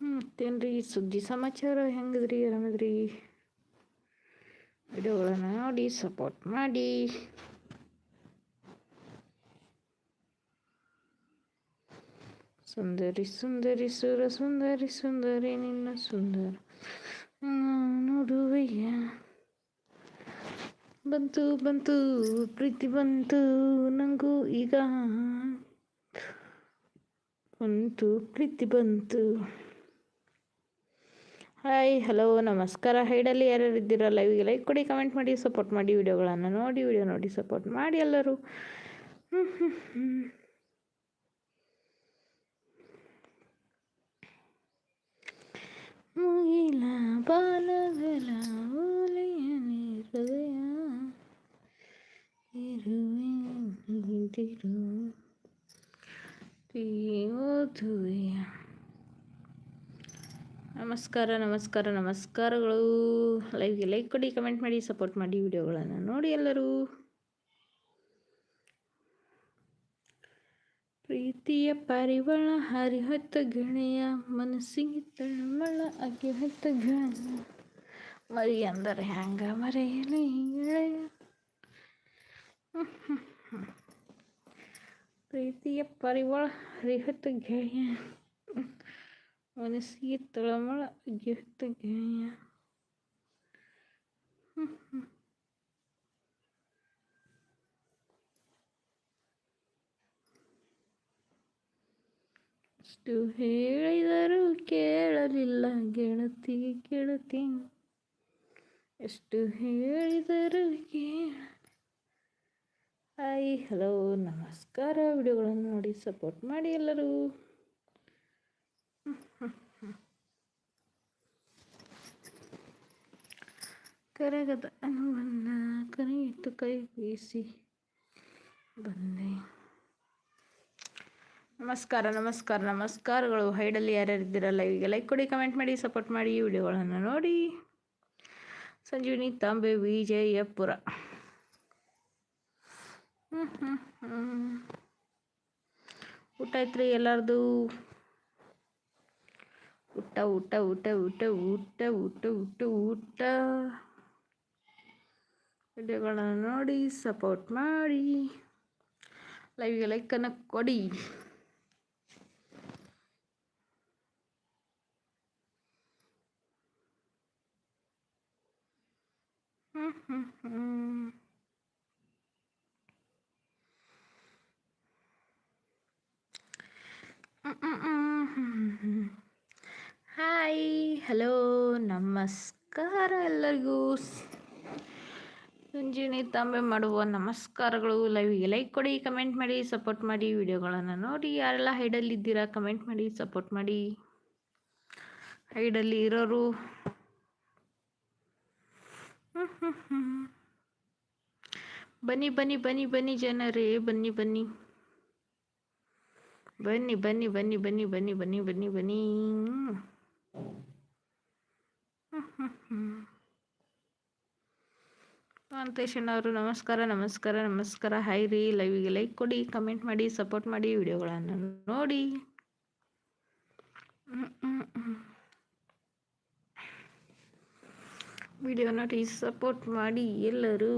ಮತ್ತೇನ್ರಿ ಸುದ್ದಿ ಸಮಾಚಾರ ಹೆಂಗದ್ರಿ ಆರಾಮದ್ರಿ ವಿಡಿಯೋಗಳನ್ನು ನೋಡಿ ಸಪೋರ್ಟ್ ಮಾಡಿ ಸುಂದರಿ ಸುಂದರಿ ಸುರ ಸುಂದರಿ ಸುಂದರಿ ನಿನ್ನ ಸುಂದರ ನೋಡುವಯ್ಯ ಬಂತು ಬಂತು ಪ್ರೀತಿ ಬಂತು ನಂಗೂ ಈಗ ಬಂತು ಪ್ರೀತಿ ಬಂತು ಹಾಯ್, ಹಲೋ, ನಮಸ್ಕಾರ. ಹೈಡಲ್ಲಿ ಯಾರ್ಯಾರು ಇದ್ದೀರಾ? ಲೈವ್ಗೆ ಲೈಕ್ ಕೊಡಿ ಕಮೆಂಟ್ ಮಾಡಿ ಸಪೋರ್ಟ್ ಮಾಡಿ ವಿಡಿಯೋಗಳನ್ನು ನೋಡಿ, ವಿಡಿಯೋ ನೋಡಿ ಸಪೋರ್ಟ್ ಮಾಡಿ ಎಲ್ಲರೂ. ಮುಗಿಲ ಬಾಲಗಲ ಓಲೆಯಲಿ ಹೃದಯ ಇರುವೆ ನಿಂತಿರು ಓದುವೆಯ ನಮಸ್ಕಾರ ನಮಸ್ಕಾರ, ನಮಸ್ಕಾರಗಳು. ಲೈವ್ಗೆ ಲೈಕ್ ಕೊಡಿ ಕಮೆಂಟ್ ಮಾಡಿ ಸಪೋರ್ಟ್ ಮಾಡಿ ವಿಡಿಯೋಗಳನ್ನು ನೋಡಿ ಎಲ್ಲರೂ. ಪ್ರೀತಿಯ ಪರಿವಳ ಹರಿಹತ್ತ ಗೆಳೆಯ ಮನಸ್ಸಿಗೆ ತಳಮಳ ಅಗಿಹತ್ತ ಹೊತ್ತ ಗೆಳೆಯ ಮರಿ ಅಂದರೆ ಹ್ಯಾಂಗ ಮರೆಯಲಿ, ಗೆಳೆಯ. ಪ್ರೀತಿಯ ಪರಿವಳ ಹರಿಹತ್ತ ಗೆಳೆಯ ಮನಸ್ಸಿಗೆ ತಳಮಳ ಗಿಫ್ಟ್ ಗೆಳೆಯ ಎಷ್ಟು ಹೇಳಿದರೂ ಕೇಳಲಿಲ್ಲ ಗೆಳತಿ ಗೆಳತಿ ಎಷ್ಟು ಹೇಳಿದರೂ ಕೇಳ ಹಾಯ್ ಹಲೋ ನಮಸ್ಕಾರ. ವಿಡಿಯೋಗಳನ್ನು ನೋಡಿ ಸಪೋರ್ಟ್ ಮಾಡಿ ಎಲ್ಲರೂ. ಕರಗದ ಅನುವನ್ನ ಕರೆಯಿಟ್ಟು ಕೈ ಬೀಸಿ. ಬಂದೆ. ನಮಸ್ಕಾರ ನಮಸ್ಕಾರ, ನಮಸ್ಕಾರಗಳು. ಹೈಡಲ್ಲಿ ಯಾರ್ಯಾರಿದ್ದೀರ ಈಗ ಲೈಕ್ ಕೊಡಿ ಕಮೆಂಟ್ ಮಾಡಿ ಸಪೋರ್ಟ್ ಮಾಡಿ ವಿಡಿಯೋಗಳನ್ನು ನೋಡಿ. ಸಂಜೀವಿನಿ ತಾಂಬೆ, ವಿಜಯಪುರ. ಊಟ ಐತ್ರಿ ಎಲ್ಲರದು? ಊಟ ಊಟ ಊಟ ಊಟ ಊಟ ಊಟ ಊಟ ಊಟ. ವಿಡಿಯೋಗಳನ್ನು ನೋಡಿ ಸಪೋರ್ಟ್ ಮಾಡಿ. ಲೈವ್ಗೆ ಲೈಕನ್ನು ಕೊಡಿ. ಹಾಯ್ ಹಲೋ ನಮಸ್ಕಾರ ಎಲ್ಲರಿಗೂ. ಸಂಜೀನಿ ತಾಂಬೆ ಮಾಡುವ ನಮಸ್ಕಾರಗಳು. ಲೈವ್ಗೆ ಲೈಕ್ ಕೊಡಿ ಕಮೆಂಟ್ ಮಾಡಿ ಸಪೋರ್ಟ್ ಮಾಡಿ ವಿಡಿಯೋಗಳನ್ನು ನೋಡಿ. ಯಾರೆಲ್ಲ ಹೈಡಲ್ಲಿದ್ದೀರಾ ಕಮೆಂಟ್ ಮಾಡಿ ಸಪೋರ್ಟ್ ಮಾಡಿ. ಹೈಡಲ್ಲಿ ಇರೋರು. ಬನ್ನಿ ಬನ್ನಿ ಬನ್ನಿ ಬನ್ನಿ ಜನರೇ, ಬನ್ನಿ ಬನ್ನಿ. ಬನ್ನಿ ಬನ್ನಿ ಬನ್ನಿ ಬನ್ನಿ ಬನ್ನಿ ಬನ್ನಿ ಬನ್ನಿ ಬನ್ನಿ. ಕಾಂತೇಶನ್ ಅವರು, ನಮಸ್ಕಾರ ನಮಸ್ಕಾರ ನಮಸ್ಕಾರ. ಹಾಯ್ ರೀ ಲೈವಿಗೆ ಲೈಕ್ ಕೊಡಿ ಕಮೆಂಟ್ ಮಾಡಿ ಸಪೋರ್ಟ್ ಮಾಡಿ ವಿಡಿಯೋಗಳನ್ನು ನೋಡಿ. ವಿಡಿಯೋ ನೋಡಿ ಸಪೋರ್ಟ್ ಮಾಡಿ ಎಲ್ಲರೂ.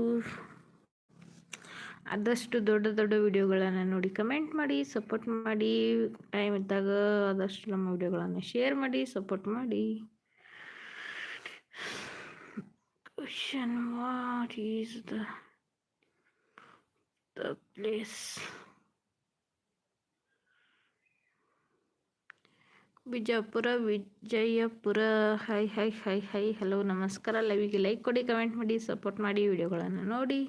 ಆದಷ್ಟು ದೊಡ್ಡ ದೊಡ್ಡ ವಿಡಿಯೋಗಳನ್ನು ನೋಡಿ ಕಮೆಂಟ್ ಮಾಡಿ ಸಪೋರ್ಟ್ ಮಾಡಿ. ಟೈಮ್ ಇದ್ದಾಗ ಆದಷ್ಟು ನಮ್ಮ ವಿಡಿಯೋಗಳನ್ನು ಶೇರ್ ಮಾಡಿ ಸಪೋರ್ಟ್ ಮಾಡಿ. Question what is the the place? Bijapur Vijayapura, hi hi hi hi, hello, ನಮಸ್ಕಾರ. ಲೈವಿಗೆ ಲೈಕ್ ಕೊಡಿ ಕಮೆಂಟ್ ಮಾಡಿ ಸಪೋರ್ಟ್ ಮಾಡಿ ವಿಡಿಯೋಗಳನ್ನು ನೋಡಿ.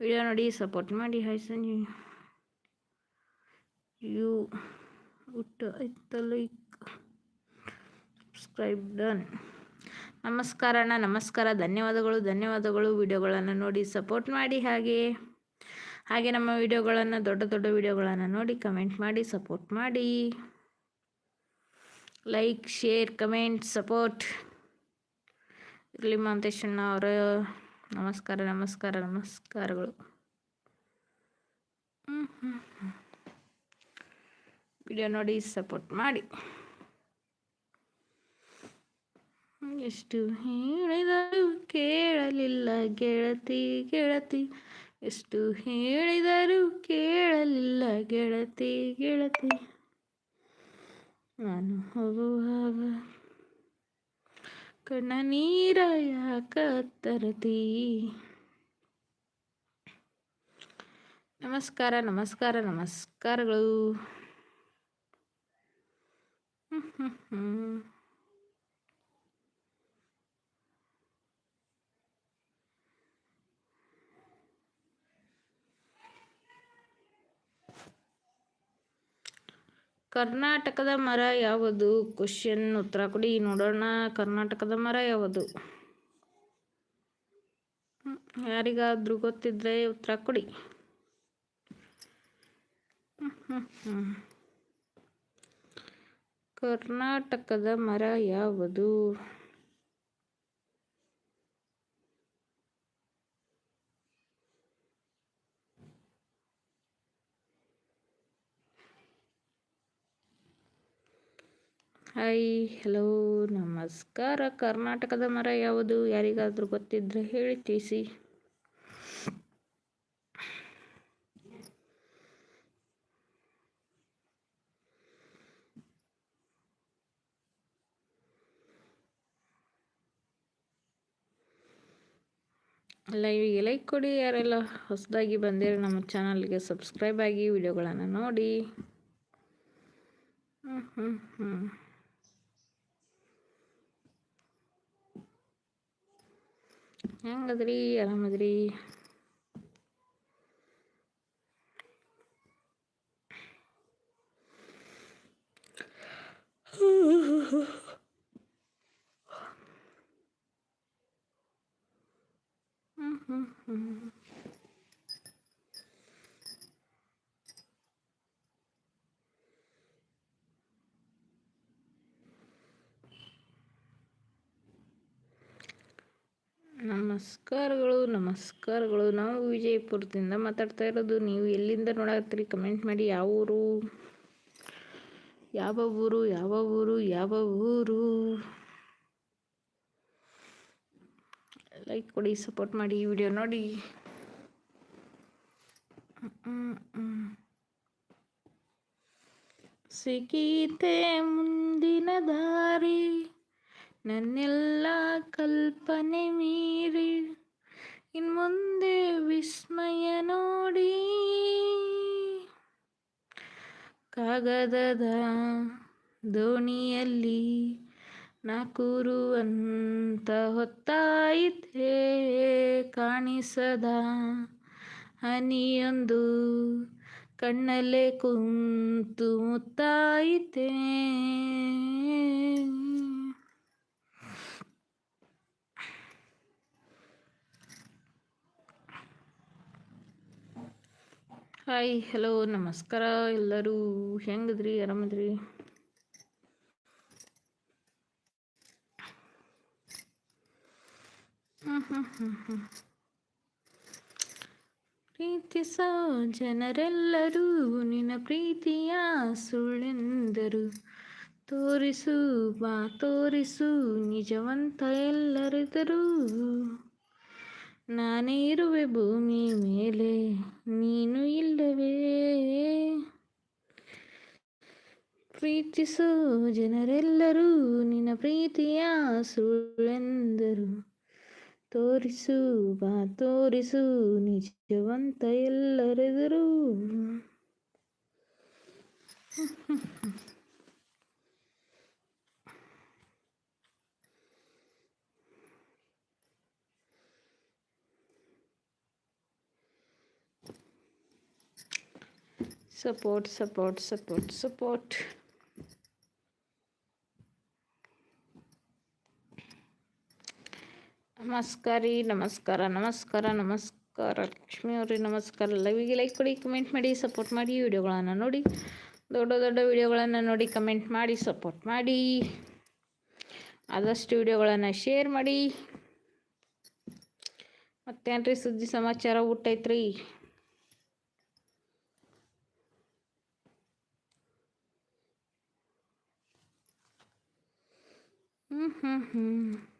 ವಿಡಿಯೋ ನೋಡಿ ಸಪೋರ್ಟ್ ಮಾಡಿ ಹಾಯ್ ಸಂಜಿ ಯು ಉಟ್ಟ ಆಯ್ತ ಲೈಕ್ ಸಬ್ಸ್ಕ್ರೈಬ್ ಡನ್ ನಮಸ್ಕಾರ ಅಣ್ಣ ನಮಸ್ಕಾರ. ಧನ್ಯವಾದಗಳು ಧನ್ಯವಾದಗಳು. ವಿಡಿಯೋಗಳನ್ನು ನೋಡಿ ಸಪೋರ್ಟ್ ಮಾಡಿ ಹಾಗೆ. ಹಾಗೆ ನಮ್ಮ ವಿಡಿಯೋಗಳನ್ನು, ದೊಡ್ಡ ದೊಡ್ಡ ವಿಡಿಯೋಗಳನ್ನು ನೋಡಿ ಕಮೆಂಟ್ ಮಾಡಿ ಸಪೋರ್ಟ್ ಮಾಡಿ. ಲೈಕ್ ಶೇರ್ ಕಮೆಂಟ್ ಸಪೋರ್ಟ್ ಇರಲಿ ಮಾಂತೇಶಣ್ಣ ಅವರ. ನಮಸ್ಕಾರ ನಮಸ್ಕಾರ, ನಮಸ್ಕಾರಗಳು. ವಿಡಿಯೋ ನೋಡಿ ಸಪೋರ್ಟ್ ಮಾಡಿ. ಎಷ್ಟು ಹೇಳಿದರು ಕೇಳಲಿಲ್ಲ ಗೆಳತಿ ಗೆಳತಿ. ಎಷ್ಟು ಹೇಳಿದರು ಕೇಳಲಿಲ್ಲ ಗೆಳತಿ ಗೆಳತಿ. ನಾನು ಹೋಗುವಾಗ ಕಣ್ಣ ನೀರ ಯಾಕ ತರತಿ ನಮಸ್ಕಾರ ನಮಸ್ಕಾರ, ನಮಸ್ಕಾರಗಳು. ಹ್ಮ್ ಹ್ಮ್ ಹ್ಮ್. ಕರ್ನಾಟಕದ ಮರ ಯಾವುದು? ಕ್ವಶನ್ ಉತ್ತರ ಕೊಡಿ. ನೋಡೋಣ ಕರ್ನಾಟಕದ ಮರ ಯಾವುದು? ಯಾರಿಗಾದ್ರೂ ಗೊತ್ತಿದ್ರೆ ಉತ್ತರ ಕೊಡಿ. ಕರ್ನಾಟಕದ ಮರ ಯಾವುದು? ಹಾಯ್ ಹಲೋ ನಮಸ್ಕಾರ. ಕರ್ನಾಟಕದ ಮರ ಯಾವುದು? ಯಾರಿಗಾದರೂ ಗೊತ್ತಿದ್ರೆ ಹೇಳಿ, ತಿಳಿಸಿ. ಲೈವಿಗೆ ಲೈಕ್ ಕೊಡಿ, ಯಾರೆಲ್ಲ ಹೊಸದಾಗಿ ಬಂದಿರೋ ನಮ್ಮ ಚಾನಲ್ಗೆ ಸಬ್ಸ್ಕ್ರೈಬ್ ಆಗಿ, ವಿಡಿಯೋಗಳನ್ನು ನೋಡಿ. ಹ್ಞೂ ಹ್ಞೂ ಹ್ಞೂ ಹೆಂಗದ್ರಿ ಆರಾಮದ್ರಿ ಹ್ಮ್ ನಮಸ್ಕಾರಗಳು. ನಾವು ವಿಜಯಪುರದಿಂದ ಮಾತಾಡ್ತಾ ಇರೋದು ನೀವು ಎಲ್ಲಿಂದ ನೋಡಾಕ್ತೀರಿ ಕಮೆಂಟ್ ಮಾಡಿ. ಯಾವ ಊರು? ಯಾವ ಊರು? ಯಾವ ಊರು? ಯಾವ ಊರು? ಲೈಕ್ ಕೊಡಿ ಸಪೋರ್ಟ್ ಮಾಡಿ ವಿಡಿಯೋ ನೋಡಿ. ಸಿಗೀತೆ ಮುಂದಿನ ದಾರಿ, ನನ್ನೆಲ್ಲ ಕಲ್ಪನೆ ಮೀರಿ. ಇನ್ಮುಂದೆ ವಿಸ್ಮಯ ನೋಡಿ. ಕಾಗದದ ದೋಣಿಯಲ್ಲಿ ನಾ ಕೂರುವಂತ ಹೊತ್ತಾಯಿತೆ ಕಾಣಿಸದ ಹನಿಯೊಂದು ಕಣ್ಣಲ್ಲೇ ಕುಂತು ಮುತ್ತಾಯಿತೆ. ಹಾಯ್ ಹಲೋ ನಮಸ್ಕಾರ, ಎಲ್ಲರೂ ಹೆಂಗದ್ರಿ, ಆರಾಮದ್ರಿ. ಪ್ರೀತಿಸೋ ಜನರೆಲ್ಲರೂ, ನಿನ್ನ ಪ್ರೀತಿಯ ಸುಳ್ಳೆಂದರು ತೋರಿಸು, ಬಾ, ತೋರಿಸು, ನಿಜವಂತ ಎಲ್ಲರಿದ್ದರೂ. ನಾನೇ ಇರುವೆ ಭೂಮಿ ಮೇಲೆ, ನೀನು ಇಲ್ಲವೇ? ಪ್ರೀತಿಸು ಜನರೆಲ್ಲರೂ, ನಿನ್ನ ಪ್ರೀತಿಯ ಸುಳ್ಳೆಂದರು ತೋರಿಸು, ಬಾ, ತೋರಿಸು, ನಿಜವಂತ ಎಲ್ಲರೆದುರು. ಸಪೋರ್ಟ್ ಸಪೋರ್ಟ್ ಸಪೋರ್ಟ್ ಸಪೋರ್ಟ್ ನಮಸ್ಕಾರ ನಮಸ್ಕಾರ ನಮಸ್ಕಾರ ನಮಸ್ಕಾರ. ಲಕ್ಷ್ಮಿ ಅವ್ರಿ, ನಮಸ್ಕಾರ. ಲೈವಿಗೆ ಲೈಕ್ ಕೊಡಿ ಕಮೆಂಟ್ ಮಾಡಿ ಸಪೋರ್ಟ್ ಮಾಡಿ ವಿಡಿಯೋಗಳನ್ನು ನೋಡಿ. ದೊಡ್ಡ ದೊಡ್ಡ ವಿಡಿಯೋಗಳನ್ನು ನೋಡಿ ಕಮೆಂಟ್ ಮಾಡಿ ಸಪೋರ್ಟ್ ಮಾಡಿ. ಆದಷ್ಟು ವಿಡಿಯೋಗಳನ್ನು ಶೇರ್ ಮಾಡಿ. ಮತ್ತೇನ್ರಿ ಸುದ್ದಿ ಸಮಾಚಾರ ಊಟ ಐತ್ರಿ? ಹ್ಞೂ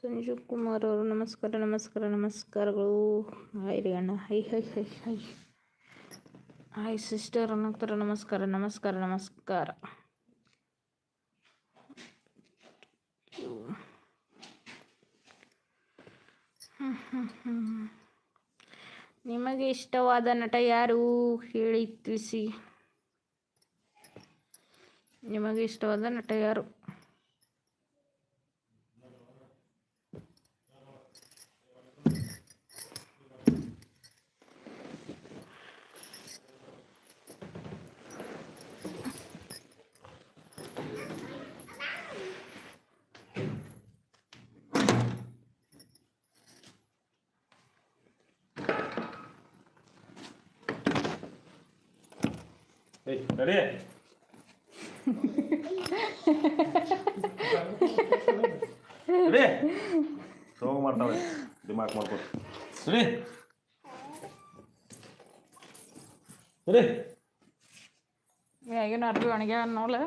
ಸಂಜೀವ್ ಕುಮಾರ್ ಅವರು, ನಮಸ್ಕಾರ ನಮಸ್ಕಾರ, ನಮಸ್ಕಾರಗಳು. ಹಾಯ್ ರೀ ಅಣ್ಣ. Hi hi hi hi hi, sister ಅನ್ನೋಕ್ತಾರ ನಮಸ್ಕಾರ ನಮಸ್ಕಾರ ನಮಸ್ಕಾರ. ನಿಮಗೆ ಇಷ್ಟವಾದ ನಟ ಯಾರು? ಹೇಳಿ ತಿಳಿಸಿ. ನಿಮಗೆ ಇಷ್ಟವಾದ ನಟ ಯಾರು? ಏಯ್ ರೆಡಿ ರೆಡಿ ಸೋಗ ಮಾಡ್ತಾವೆ ದಿಮಾಕ್ ಮಾಡ್ಕೊತ ರೆಡಿ ರೆಡಿ ಮ್ಯಾಗಿನ ಅರ್ಬಿ ಒಣಗ್ಯಾವ ನೋಡ್ಲ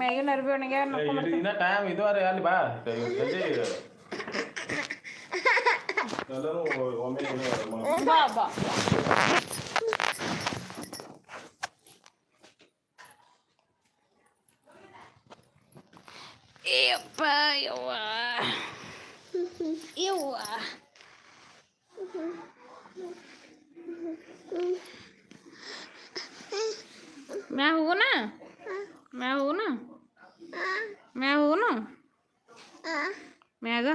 ಮ್ಯಾಗಿನ ಅರ್ಬಿ ಒಣಗ್ಯಾವ ನೋಡ್ಕೊಂಡ್ ಇನ್ನ ಟೈಮ್ ಇದುವರೆ ಅಲ್ಲಿ ಬಾ ಜಲ್ದಿ ಎಲ್ಲರೂ ಒಮ್ಮೆ ಒಮ್ಮೆ ಬಾ ಬಾ ಏಯಪ್ಪ ಯವ್ವ ಯವ್ವ ಮ್ಯಾ ಹೋಗುನ ಮ್ಯಾ ಹೋಗುನ ಮ್ಯಾ ಹೋಗುನ ಮ್ಯಾಗ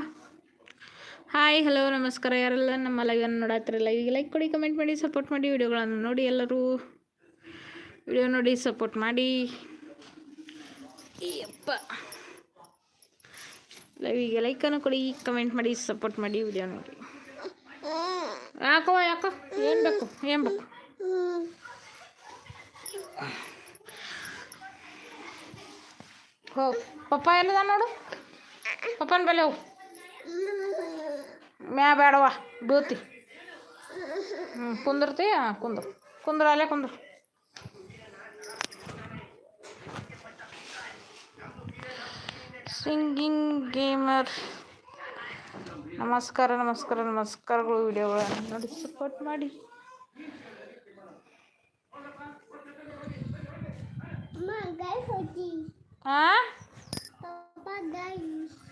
ಹಾಯ್ ಹಲೋ ನಮಸ್ಕಾರ ಯಾರೆಲ್ಲ ನಮ್ಮ ಲೈವನ್ನು ನೋಡತ್ತಿರ ಲೈವಿಗೆ ಲೈಕ್ ಕೊಡಿ ಕಮೆಂಟ್ ಮಾಡಿ ಸಪೋರ್ಟ್ ಮಾಡಿ ವಿಡಿಯೋಗಳನ್ನು ನೋಡಿ ಎಲ್ಲರೂ. ವಿಡಿಯೋ ನೋಡಿ ಸಪೋರ್ಟ್ ಮಾಡಿ. ಅಪ್ಪ ಲೈವಿಗೆ ಲೈಕನ್ನು ಕೊಡಿ ಕಮೆಂಟ್ ಮಾಡಿ ಸಪೋರ್ಟ್ ಮಾಡಿ ವಿಡಿಯೋ ನೋಡಿ. ಯಾಕೋ ಯಾಕೋ? ಏನು ಬೇಕು? ಏನು ಬೇಕು? ಹೋ, ಪಪ್ಪ ಎಲ್ಲದ ನೋಡು? ಪಪ್ಪನ ಬೆಲೆ ಹೋಗು. ಮ್ಯಾ ಬೇಡವಾ ಬೀಳ್ತಿ. ಹ್ಞೂ ಕುಂದಿರ್ತಿ? ಕುಂದ್ರು. ಕುಂದ್ರ, ಅಲ್ಲೇ ಕುಂದ್ರು. Singing gamer. ನಮಸ್ಕಾರ ನಮಸ್ಕಾರ, ನಮಸ್ಕಾರಗಳು ವಿಡಿಯೋಗಳನ್ನು ನೋಡಿ ಸಪೋರ್ಟ್ ಮಾಡಿ.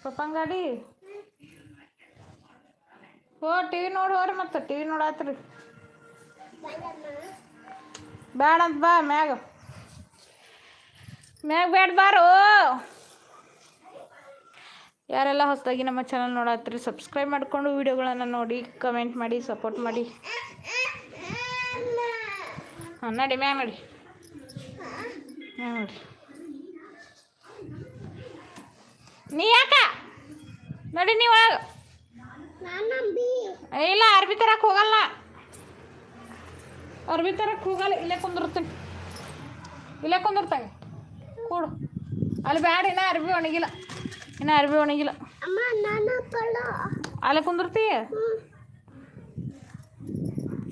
ಪಪ್ಪಂಗಾಡಿ? ಓ ಟಿ ವಿ ನೋಡಿ ಹೋರಿ ಮತ್ತೆ ಟಿ ವಿ ನೋಡಾತ್ರಿ. ಬೇಡಂತ ಬಾ, ಮ್ಯಾಗ. ಮ್ಯಾಗ ಬೇಡ ಬಾರು. ಯಾರೆಲ್ಲ ಹೊಸದಾಗಿ ನಮ್ಮ ಚಾನಲ್ ನೋಡತ್ತೀರಿ ಸಬ್ಸ್ಕ್ರೈಬ್ ಮಾಡಿಕೊಂಡು ವಿಡಿಯೋಗಳನ್ನು ನೋಡಿ ಕಮೆಂಟ್ ಮಾಡಿ ಸಪೋರ್ಟ್ ಮಾಡಿ. ಹಾಂ ನಡಿ ಮ್ಯಾಮ್ ನಡಿ. ಮ್ಯಾಗ ನೋಡಿ ನೀ ಯಾಕ? ನೋಡಿ ನೀವು ಇಲ್ಲ ಅರ್ಬಿ ತರಕ್ಕೆ ಹೋಗಲ್ಲ. ಅರ್ಬಿ ತರಕ್ಕೆ ಹೋಗಲ್ಲ ಇಲ್ಲೇ ಕುಂದಿರ್ತೀನಿ. ಇಲ್ಲೇ ಕುಂದಿರ್ತಾಗೆ. ಕೂಡು. ಅಲ್ಲಿ ಬ್ಯಾಡ ಇನ್ನ ಅರ್ಬಿ ಒಣಗಿಲ್ಲ. ಇನ್ನ ಅರ್ಬಿ ಒಣಗಿಲ್ಲ. ಅಲ್ಲ ಕುಂದಿರ್ತೀಯ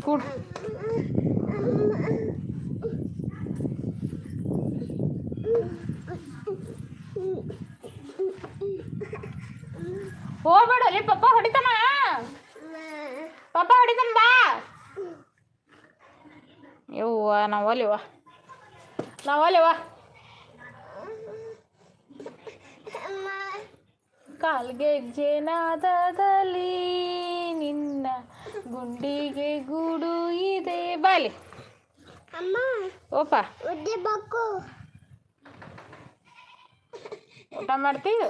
ಕೂಡ. ಹೋಗ್ಬೇಡ ಅಲ್ಲಿ ಪಪ್ಪ ಹೊಡಿತಾನ? ಪಪ್ಪ ಹೊಡಿತಾನ ಬಾ. ಯವ್ವ ನಾವು ಒಲಿವ ನಾವು ಒಲಿವ ಕಾಲ್ಗೆ ಜೇನಾದದಲ್ಲಿ ನಿನ್ನ ಗುಂಡಿಗೆ ಗುಡು ಇದೆ. ಬಾಲಿ ಅಮ್ಮ ಓಪ. ಉದ್ದೆ ಬಕ್ಕು ಊಟ ಮಾಡ್ತೀವಿ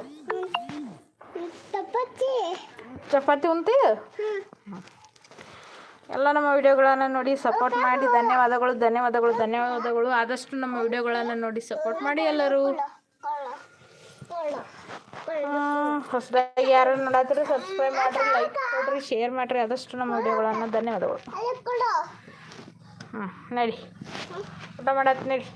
ಚಪಾತಿ. ಚಪಾತಿ ಉಂತಿ ಎಲ್ಲ ನಮ್ಮ ವಿಡಿಯೋಗಳನ್ನು ನೋಡಿ ಸಪೋರ್ಟ್ ಮಾಡಿ. ಧನ್ಯವಾದಗಳು ಧನ್ಯವಾದಗಳು ಧನ್ಯವಾದಗಳು. ಆದಷ್ಟು ನಮ್ಮ ವಿಡಿಯೋಗಳನ್ನು ನೋಡಿ ಸಪೋರ್ಟ್ ಮಾಡಿ ಎಲ್ಲರೂ. ಹೊಸದಾಗಿ ಯಾರು ನೋಡತ್ತೀರಿ ಸಬ್ಸ್ಕ್ರೈಬ್ ಮಾಡ್ರಿ ಲೈಕ್ ಕೊಡ್ರಿ ಶೇರ್ ಮಾಡಿರಿ, ಆದಷ್ಟು ನಮ್ಮ ವಿಡಿಯೋಗಳನ್ನು ಧನ್ಯವಾದಗಳು ಹ್ಞೂ ನಡಿ. ಊಟ ಮಾಡತ್ತೆ ನಡಿ.